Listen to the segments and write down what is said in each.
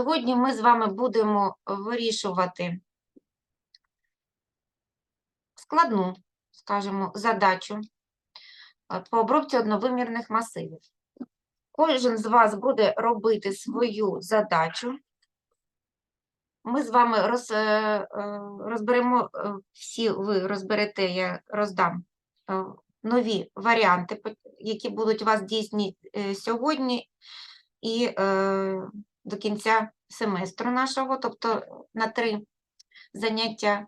Сьогодні ми з вами будемо вирішувати складну, скажімо, задачу е, по обробці одновимірних масивів. Кожен з вас буде робити свою задачу. Ми з вами роз, е, е, розберемо, всі ви розберете, я роздам нові варіанти, які будуть у вас дійсні сьогодні і до кінця семестру нашого, тобто на три заняття.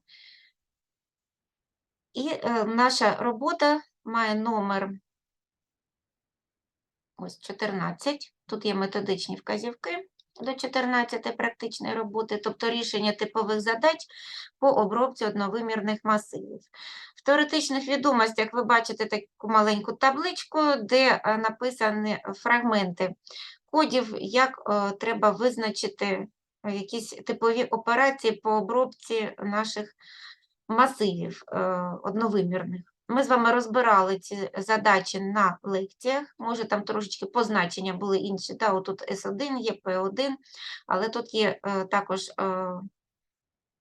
І е, наша робота має номер ось 14. Тут є методичні вказівки до 14 практичної роботи, тобто рішення типових задач по обробці одновимірних масивів. В теоретичних відомостях ви бачите таку маленьку табличку, де е, написані фрагменти кодів, як е, треба визначити е, якісь типові операції по обробці наших масивів е, одновимірних. Ми з вами розбирали ці задачі на лекціях. Може, там трошечки позначення були інші. Да, отут С1 є, П1, але тут є е, також е,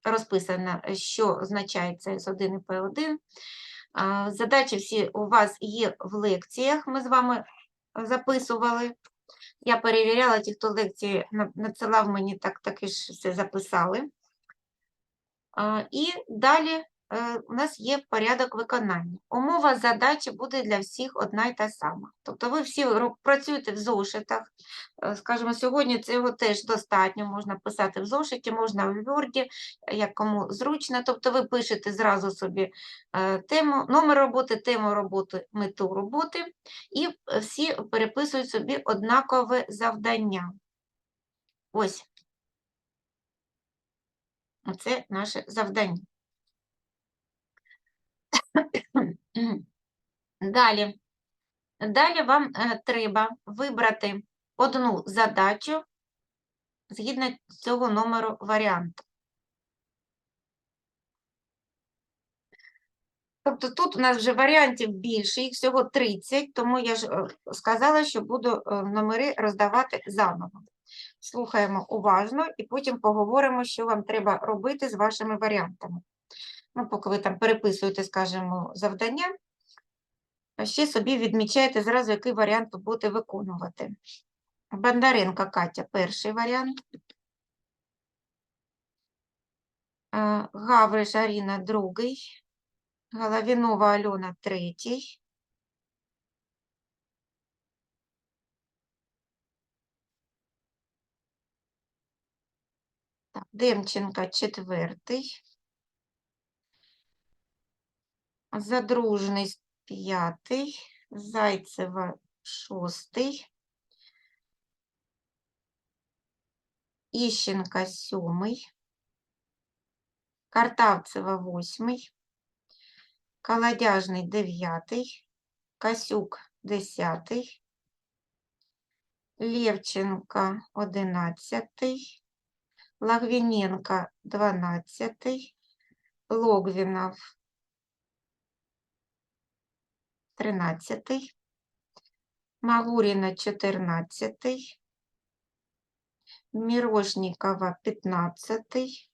розписано, що означає це С1 і П1. А, Задачі всі у вас є в лекціях, ми з вами записували. Я перевіряла, ті, хто лекції надсилав мені, так таки ж все записали. І далі у нас є порядок виконання. Умова задачі буде для всіх одна й та сама. Тобто ви всі працюєте в зошитах. Е, Скажімо, сьогодні цього теж достатньо. Можна писати в зошиті, можна в Word, як кому зручно. Тобто ви пишете зразу собі е, тему, номер роботи, тему роботи, мету роботи, і е, всі переписують собі однакове завдання. Ось. Оце наше завдання. Далі. Далі вам е, треба вибрати одну задачу згідно цього номеру варіанту. Тобто тут у нас вже варіантів більше, їх всього 30, тому я ж е, сказала, що буду е, номери роздавати заново. Слухаємо уважно і потім поговоримо, що вам треба робити з вашими варіантами. Ну, поки ви там переписуєте, скажімо, завдання, ще собі відмічаєте зразу, який варіант ви будете виконувати. Бондаренко Катя перший варіант. Гавриш Аріна другий. Головінова Альона третій. Так, Демченка четвертий. Задружний п'ятий. Зайцева шостий. Іщенка сьомий. Картавцева восьмий. Колодяжний дев'ятий. Касюк десятий. Левченка одинадцятий. Лагвіненка дванадцятий. Логвінов тринадцятий. Магуріна чотирнадцятий. Мірошнікова п'ятнадцятий.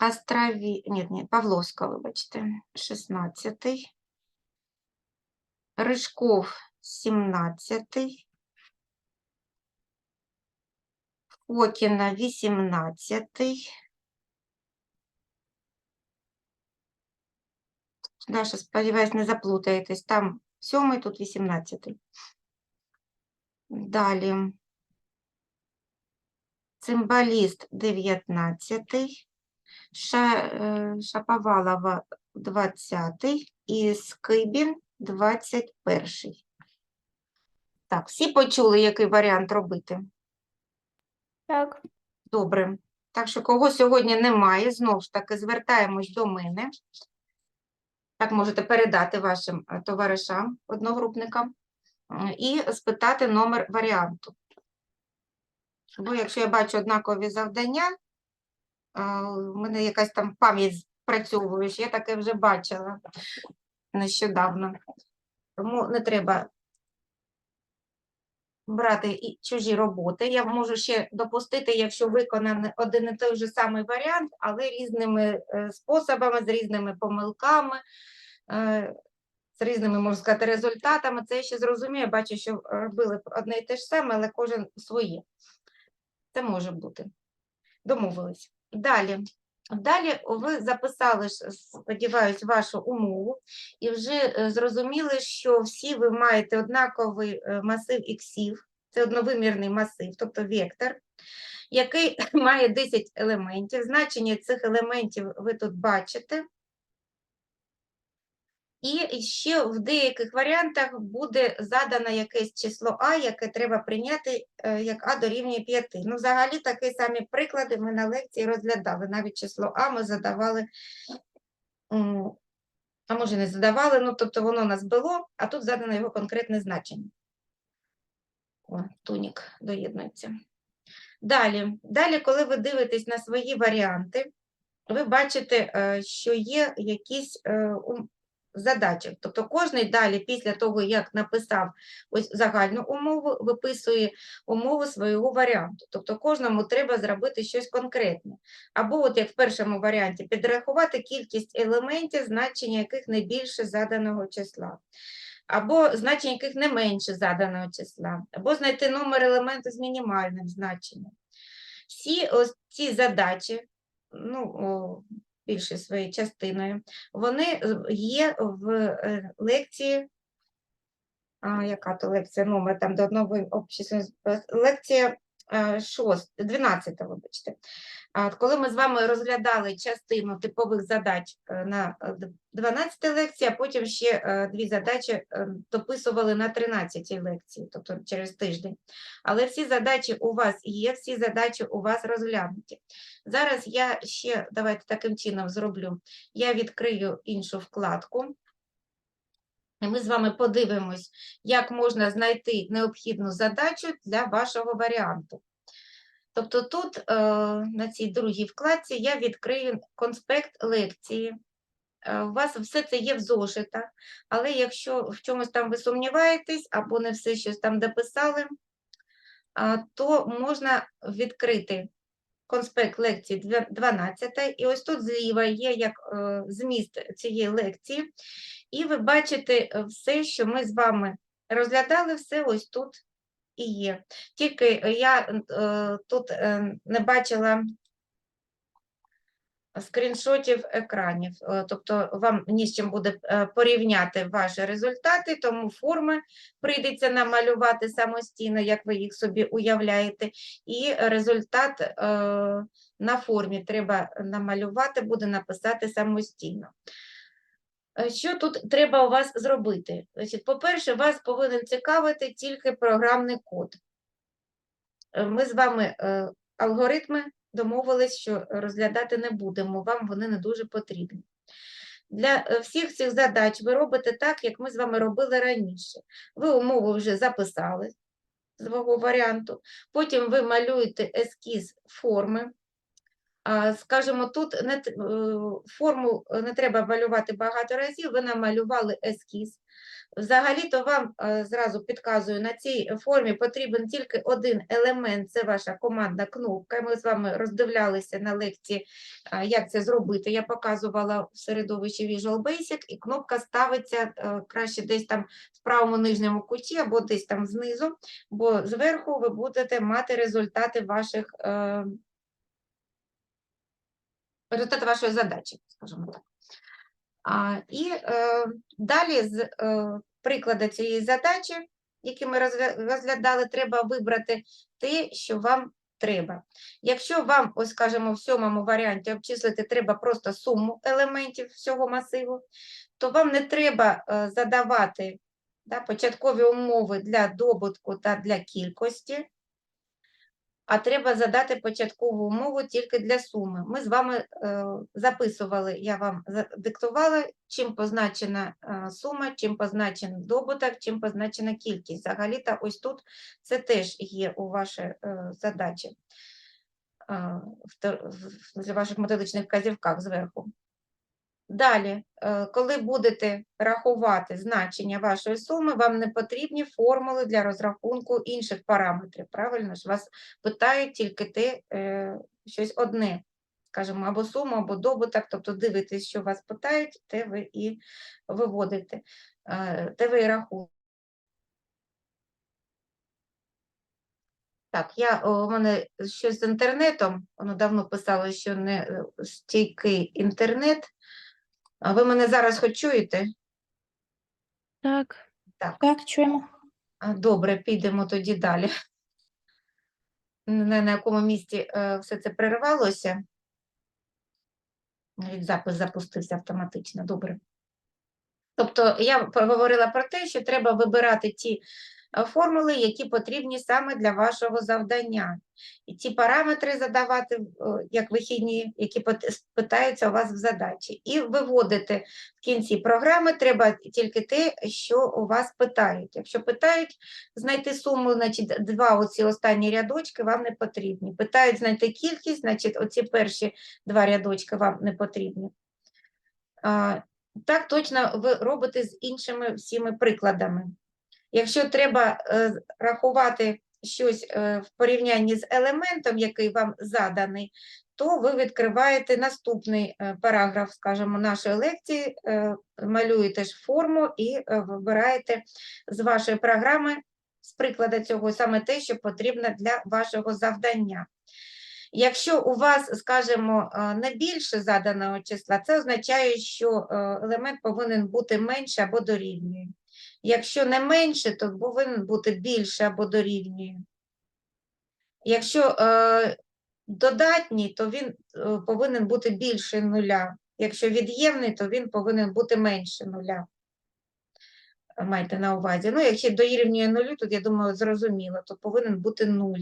Острові... Ні, ні, Павловська, вибачте, 16. Рижков 17. Фокіна 18. Даша, сподіваюсь, не заплутаєтесь. Там 7, тут 18. Далі. Цимбаліст 19. Ша, е, Шаповалова 20 і Скибін 21. Так, всі почули, який варіант робити? Так, Добре. Так що кого сьогодні немає, знову ж таки звертаємось до мене. Так можете передати вашим е, товаришам, одногрупникам е, і спитати номер варіанту. Бо якщо я бачу однакові завдання, у в мене якась там пам'ять спрацьовуєш, я таке вже бачила нещодавно. Тому не треба брати і чужі роботи. Я можу ще допустити, якщо виконаний один і той же самий варіант, але різними е, способами, з різними помилками, е, з різними, можна сказати, результатами. Це я ще зрозумію. Бачу, що робили одне і те ж саме, але кожен своє. Це може бути. Домовились. Далі. Далі ви записали, сподіваюся, вашу умову і вже е, зрозуміли, що всі ви маєте однаковий е, масив іксів, це одновимірний масив, тобто вектор, який має 10 елементів. Значення цих елементів ви тут бачите. І ще в деяких варіантах буде задано якесь число А, яке треба прийняти е, як А дорівнює 5. Ну, взагалі такі самі приклади ми на лекції розглядали. Навіть число А ми задавали, а може не задавали, ну тобто воно нас було, а тут задано його конкретне значення. О, тунік доєднується. Далі, далі, коли ви дивитесь на свої варіанти, ви бачите, е, що є якісь задачі. Тобто кожний далі, після того, як написав ось загальну умову, виписує умову свого варіанту. Тобто кожному треба зробити щось конкретне. Або, от як в першому варіанті, підрахувати кількість елементів, значення яких не більше заданого числа. Або значення яких не менше заданого числа, або знайти номер елементу з мінімальним значенням. Всі ось ці задачі, ну, більше своєю частиною, вони є в е, лекції, а, яка то лекція, ну, ми там до одного лекція е, 6, 12, вибачте. Коли ми з вами розглядали частину типових задач е, на е, 12 лекції, а потім ще е, дві задачі е, дописували на 13 лекції, тобто через тиждень. Але всі задачі у вас є, всі задачі у вас розглянуті. Зараз я ще, давайте таким чином зроблю. Я відкрию іншу вкладку. І ми з вами подивимось, як можна знайти необхідну задачу для вашого варіанту. Тобто тут, е, на цій другій вкладці, я відкрию конспект лекції. Е, У вас все це є в зошитах, але якщо в чомусь там ви сумніваєтесь або не все щось там дописали, то можна відкрити конспект лекції две- 12, і ось тут зліва є як е, зміст цієї лекції, і ви бачите все, що ми з вами розглядали, все ось тут і є. Тільки е, я е, тут е, не бачила скріншотів екранів, е, тобто вам ні з чим буде е, порівняти ваші результати, тому форми прийдеться намалювати самостійно, як ви їх собі уявляєте, і результат е, на формі треба намалювати, буде написати самостійно. Е, Що тут треба у вас зробити? Значить, По-перше, вас повинен цікавити тільки програмний код. Е, Ми з вами е, алгоритми домовились, що розглядати не будемо, вам вони не дуже потрібні. Для всіх цих задач ви робите так, як ми з вами робили раніше. Ви умову вже записали свого варіанту, потім ви малюєте ескіз форми. Скажімо, тут не, е, форму е, не треба малювати багато разів, ви намалювали ескіз. Взагалі-то вам е, зразу підказую, на цій формі потрібен тільки один елемент, це ваша командна кнопка. Ми з вами роздивлялися на лекції, як це зробити. Я показувала в середовищі Visual Basic, і кнопка ставиться краще десь там в правому нижньому куті або десь там знизу, бо зверху ви будете мати результати ваших результати вашої задачі, скажімо так. А, і е, далі з е, прикладу цієї задачі, які ми розглядали, треба вибрати те, що вам треба. Якщо вам, ось скажімо, в сьомому варіанті обчислити треба просто суму елементів всього масиву, то вам не треба е, задавати да, початкові умови для добутку та для кількості, а треба задати початкову умову тільки для суми. Ми з вами е, записували, я вам диктувала, чим позначена е, сума, чим позначений добуток, чим позначена кількість. Взагалі-то ось тут це теж є у вашій е, задачі, в ваших методичних вказівках зверху. Далі, е, коли будете рахувати значення вашої суми, вам не потрібні формули для розрахунку інших параметрів. Правильно ж вас питають тільки те, е, щось одне, скажімо, або суму, або добуток, тобто дивитесь, що вас питають, те ви і виводите, е, те ви і рахуєте. Так, я, у мене щось з інтернетом, воно давно писало, що не стійкий інтернет. А ви мене зараз хоч чуєте? Так. Так, Так, чуємо. добре, підемо тоді далі. Не на якому місці е, все це перервалося. Навіть запис запустився автоматично, добре. Тобто я говорила про те, що треба вибирати ті формули, які потрібні саме для вашого завдання. І ті параметри задавати, е, як вихідні, які питаються у вас в задачі. І виводити в кінці програми треба тільки те, що у вас питають. Якщо питають знайти суму, значить два оці останні рядочки вам не потрібні. Питають знайти кількість, значить оці перші два рядочки вам не потрібні. Так точно ви робите з іншими всіми прикладами. Якщо треба е, рахувати щось е, в порівнянні з елементом, який вам заданий, то ви відкриваєте наступний е, параграф, скажімо, нашої лекції, малюєте ж форму і вибираєте з вашої програми з прикладу цього саме те, що потрібно для вашого завдання. Якщо у вас, скажімо, не більше заданого числа, це означає, що елемент повинен бути менше або дорівнює. Якщо не менше, то повинен бути більше або дорівнює. Якщо е, додатній, то він е, повинен бути більше нуля. Якщо від'ємний, то він повинен бути менше нуля. Майте на увазі. Ну, якщо дорівнює нулю, тут я думаю, зрозуміло, то повинен бути нуль.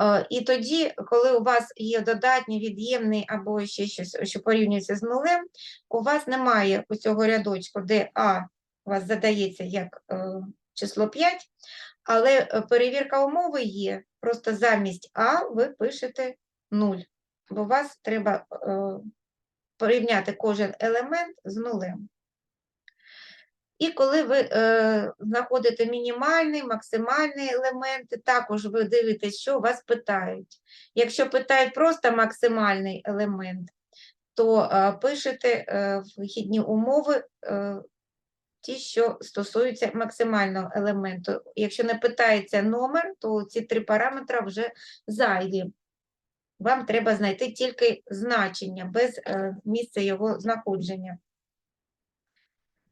Е, І тоді, коли у вас є додатній, від'ємний або ще щось, що порівнюється з нулем, у вас немає у цього рядочку, де А у вас задається як е, число 5, але е, перевірка умови є. Просто замість А ви пишете 0, бо у вас треба е, порівняти кожен елемент з нулем. І коли ви е, знаходите мінімальний, максимальний елементи, також ви дивитесь, що вас питають. Якщо питають просто максимальний елемент, то е, пишете е, вхідні умови е, ті, що стосуються максимального елементу. Якщо не питається номер, то ці три параметри вже зайві. Вам треба знайти тільки значення без е, місця його знаходження.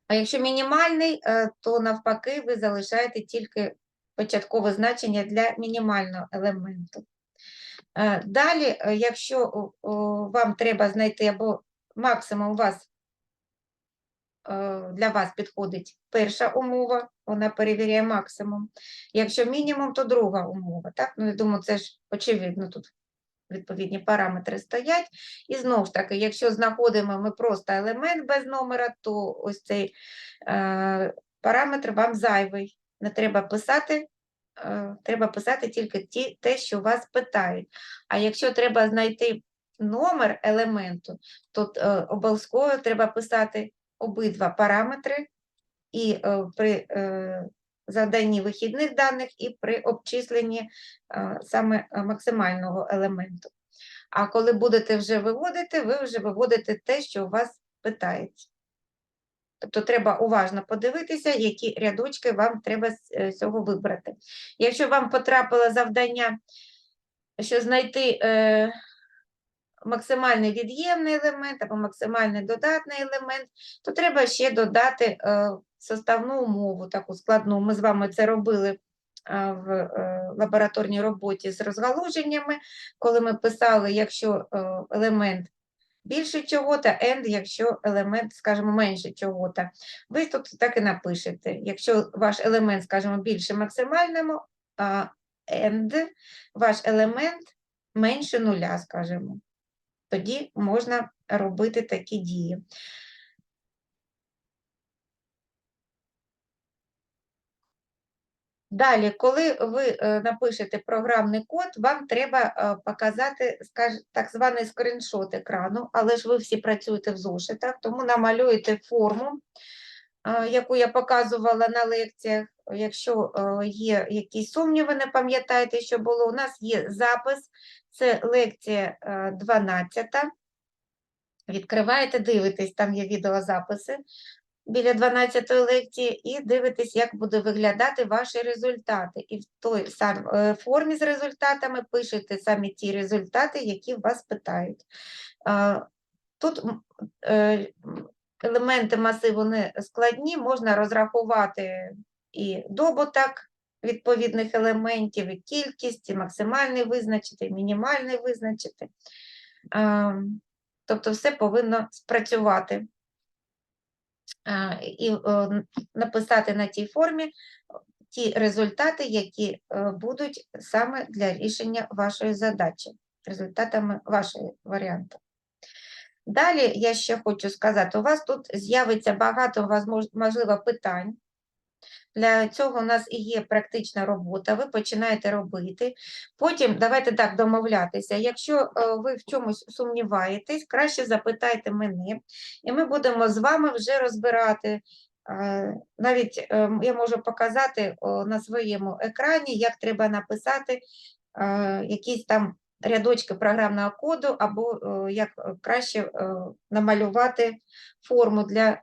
А якщо мінімальний, е, то навпаки ви залишаєте тільки початкове значення для мінімального елементу. Е, Далі, якщо вам треба знайти або максимум у вас для вас підходить перша умова, вона перевіряє максимум. Якщо мінімум, то друга умова. Так? Ну, я думаю, це ж очевидно тут відповідні параметри стоять. І знову ж таки, якщо знаходимо ми просто елемент без номера, то ось цей е, параметр вам зайвий. Не треба писати, е, треба писати тільки ті, те, що вас питають. А якщо треба знайти номер елементу, то е, обов'язково треба писати обидва параметри і е, при е, заданні вихідних даних, і при обчисленні е, саме максимального елементу. А коли будете вже виводити, ви вже виводите те, що у вас питається. Тобто треба уважно подивитися, які рядочки вам треба з цього вибрати. Якщо вам потрапило завдання, що знайти максимальний від'ємний елемент або максимальний додатний елемент, то треба ще додати е, составну умову, таку складну. Ми з вами це робили е, в е, лабораторній роботі з розгалуженнями, коли ми писали, якщо елемент більше чого-то, and, якщо елемент, скажімо, менше чого-то. Ви тут так і напишете. Якщо ваш елемент, скажімо, більше максимальному, а and, ваш елемент менше нуля, скажімо. Тоді можна робити такі дії. Далі, коли ви е, напишете програмний код, вам треба е, показати так званий скріншот екрану, але ж ви всі працюєте в зошитах, тому намалюєте форму, е, яку я показувала на лекціях. Якщо є якісь сумніви, не пам'ятаєте, що було, у нас є запис, це лекція е, 12. Відкриваєте, дивитесь, там є відеозаписи біля 12 лекції, і дивитесь, як буде виглядати ваші результати. І в той сам е, формі з результатами пишете самі ті результати, які вас питають. Тут е, м, елементи масиву не складні, можна розрахувати і добуток відповідних елементів, і кількість, і максимальний визначити, і мінімальний визначити. Тобто все повинно спрацювати. І написати на тій формі ті результати, які е, будуть саме для рішення вашої задачі, результатами вашої варіанту. Далі я ще хочу сказати, у вас тут з'явиться багато, можливо, питань. Для цього у нас і є практична робота, ви починаєте робити. Потім давайте так домовлятися. Якщо е, ви в чомусь сумніваєтесь, краще запитайте мене, і ми будемо з вами вже розбирати. е, Навіть е, я можу показати на своєму екрані, як треба написати якісь там рядочки програмного коду, або як краще намалювати форму для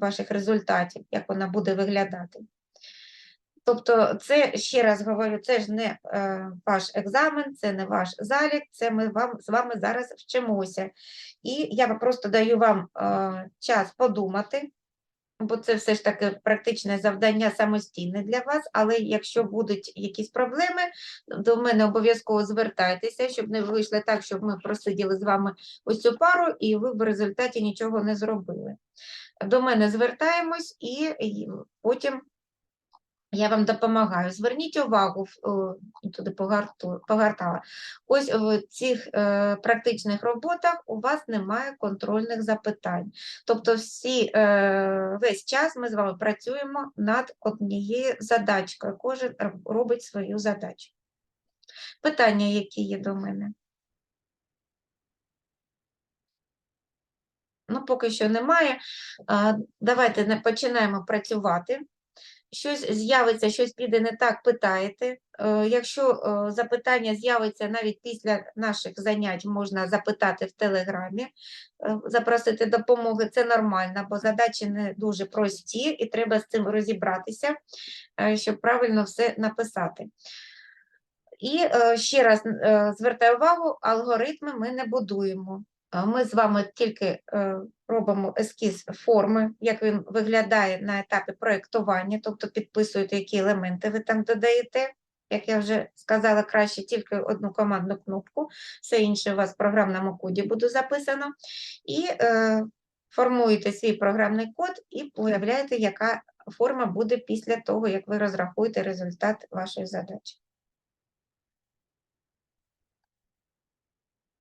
ваших результатів, як вона буде виглядати. Тобто, це ще раз говорю, це ж не е, ваш екзамен, це не ваш залік, це ми вам з вами зараз вчимося. І я просто даю вам е, час подумати, бо це все ж таки практичне завдання самостійне для вас. Але якщо будуть якісь проблеми, до мене обов'язково звертайтеся, щоб не вийшло так, щоб ми просиділи з вами ось цю пару, і ви в результаті нічого не зробили. До мене звертаємось і потім я вам допомагаю. Зверніть увагу, о, туди погортала. Ось в цих е, практичних роботах у вас немає контрольних запитань. Тобто всі, е, весь час ми з вами працюємо над однією задачкою. Кожен робить свою задачу. Питання, які є до мене? Ну, поки що немає. Давайте починаємо працювати. Щось з'явиться, щось піде не так, питаєте. Е, Якщо е, запитання з'явиться навіть після наших занять, можна запитати в Телеграмі, е, запросити допомоги, це нормально, бо задачі не дуже прості, і треба з цим розібратися, щоб правильно все написати. І ще раз звертаю увагу, алгоритми ми не будуємо. Е, Ми з вами тільки е, робимо ескіз форми, як він виглядає на етапі проєктування, тобто підписуєте, які елементи ви там додаєте. Як я вже сказала, краще тільки одну командну кнопку, все інше у вас в програмному коді буде записано. І е, формуєте свій програмний код і уявляєте, яка форма буде після того, як ви розрахуєте результат вашої задачі.